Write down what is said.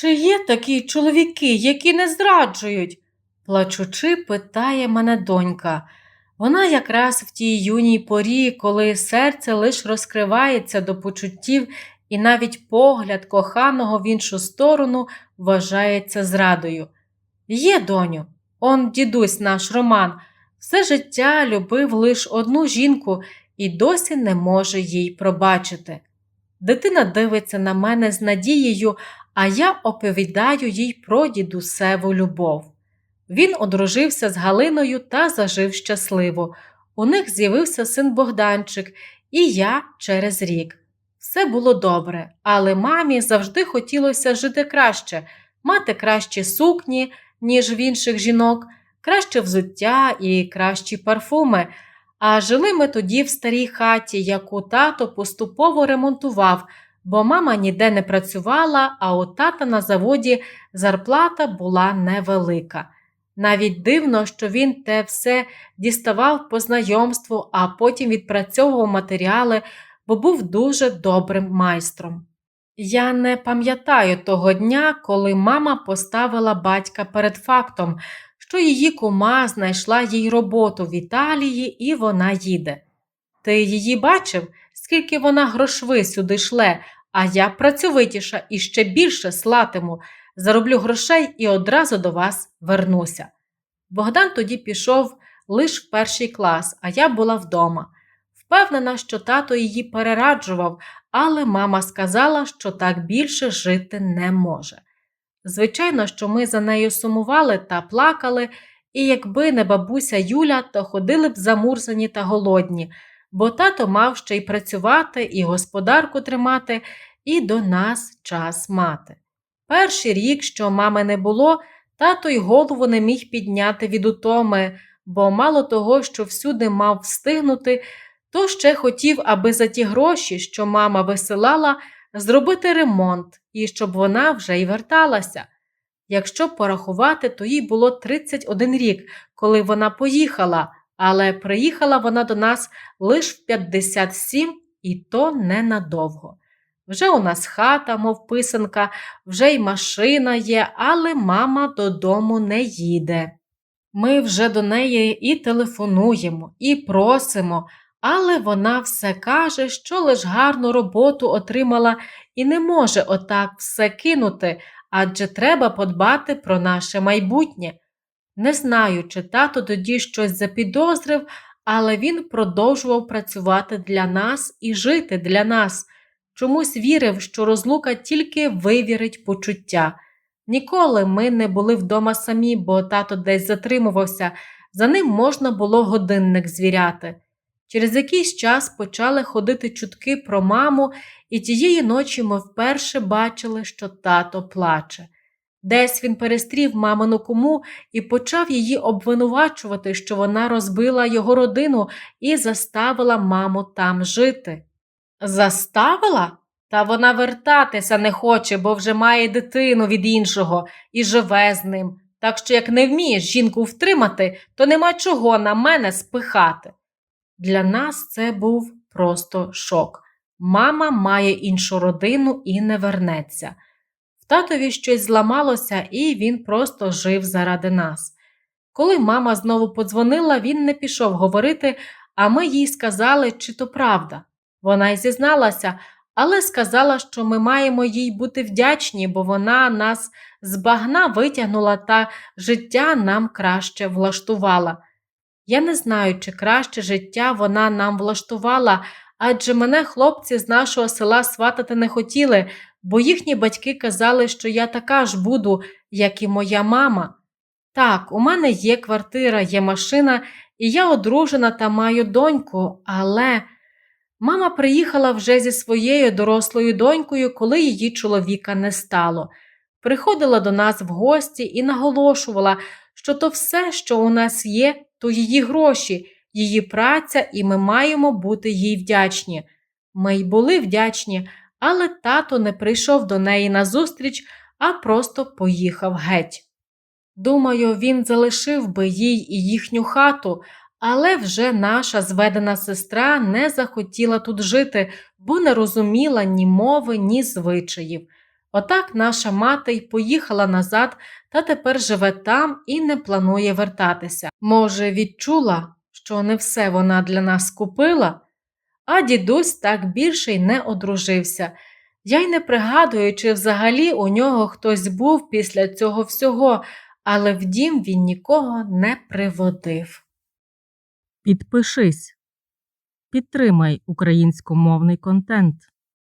Чи є такі чоловіки, які не зраджують? плачучи, питає мене донька. Вона якраз в тій юній порі, коли серце лиш розкривається до почуттів, і навіть погляд коханого в іншу сторону вважається зрадою. Є, доню, он дідусь наш Роман, все життя любив лиш одну жінку і досі не може їй пробачити. Дитина дивиться на мене з надією, а я оповідаю їй про дідусеву любов. Він одружився з Галиною та зажив щасливо. У них з'явився син Богданчик, і я через рік. Все було добре, але мамі завжди хотілося жити краще, мати кращі сукні, ніж в інших жінок, краще взуття і кращі парфуми. А жили ми тоді в старій хаті, яку тато поступово ремонтував, бо мама ніде не працювала, а у тата на заводі зарплата була невелика. Навіть дивно, що він те все діставав по знайомству, а потім відпрацьовував матеріали, бо був дуже добрим майстром. Я не пам'ятаю того дня, коли мама поставила батька перед фактом, що її кума знайшла їй роботу в Італії і вона їде. Ти її бачив, скільки вона грошви сюди шле, а я працьовитіша і ще більше слатиму, зароблю грошей і одразу до вас вернуся. Богдан тоді пішов лиш в перший клас, а я була вдома. Впевнена, що тато її перераджував, але мама сказала, що так більше жити не може. Звичайно, що ми за нею сумували та плакали, і якби не бабуся Юля, то ходили б замурзані та голодні, бо тато мав ще й працювати, і господарку тримати, і до нас час мати. Перший рік, що мами не було, тато й голову не міг підняти від утоми, бо мало того, що всюди мав встигнути, то ще хотів, аби за ті гроші, що мама висилала, зробити ремонт і щоб вона вже й верталася. Якщо порахувати, то їй було 31 рік, коли вона поїхала, але приїхала вона до нас лише в 57 і то ненадовго. Вже у нас хата, мов писанка, вже й машина є, але мама додому не їде. Ми вже до неї і телефонуємо, і просимо, але вона все каже, що лиш гарну роботу отримала і не може отак все кинути, адже треба подбати про наше майбутнє. Не знаю, чи тато тоді щось запідозрив, але він продовжував працювати для нас і жити для нас. Чомусь вірив, що розлука тільки вивірить почуття. Ніколи ми не були вдома самі, бо тато десь затримувався, за ним можна було годинник звіряти. Через якийсь час почали ходити чутки про маму, і тієї ночі ми вперше бачили, що тато плаче. Десь він перестрів мамину куму і почав її обвинувачувати, що вона розбила його родину і заставила маму там жити. Заставила? Та вона вертатися не хоче, бо вже має дитину від іншого і живе з ним. Так що, як не вмієш жінку втримати, то нема чого на мене спихати. Для нас це був просто шок. Мама має іншу родину і не вернеться. Татові щось зламалося, і він просто жив заради нас. Коли мама знову подзвонила, він не пішов говорити, а ми їй сказали, чи то правда. Вона й зізналася, але сказала, що ми маємо їй бути вдячні, бо вона нас з багна витягнула та життя нам краще влаштувала. Я не знаю, чи краще життя вона нам влаштувала, адже мене хлопці з нашого села сватати не хотіли, бо їхні батьки казали, що я така ж буду, як і моя мама. Так, у мене є квартира, є машина, і я одружена та маю доньку, але мама приїхала вже зі своєю дорослою донькою, коли її чоловіка не стало. Приходила до нас в гості і наголошувала, що то все, що у нас є, то її гроші, її праця, і ми маємо бути їй вдячні. Ми й були вдячні, але тато не прийшов до неї назустріч, а просто поїхав геть. Думаю, він залишив би їй і їхню хату, але вже наша зведена сестра не захотіла тут жити, бо не розуміла ні мови, ні звичаїв. Отак наша мати й поїхала назад та тепер живе там і не планує вертатися. Може, відчула, що не все вона для нас купила, а дідусь так більше й не одружився. Я й не пригадую, чи взагалі у нього хтось був після цього всього, але в дім він нікого не приводив. Підпишись. Підтримай українськомовний контент.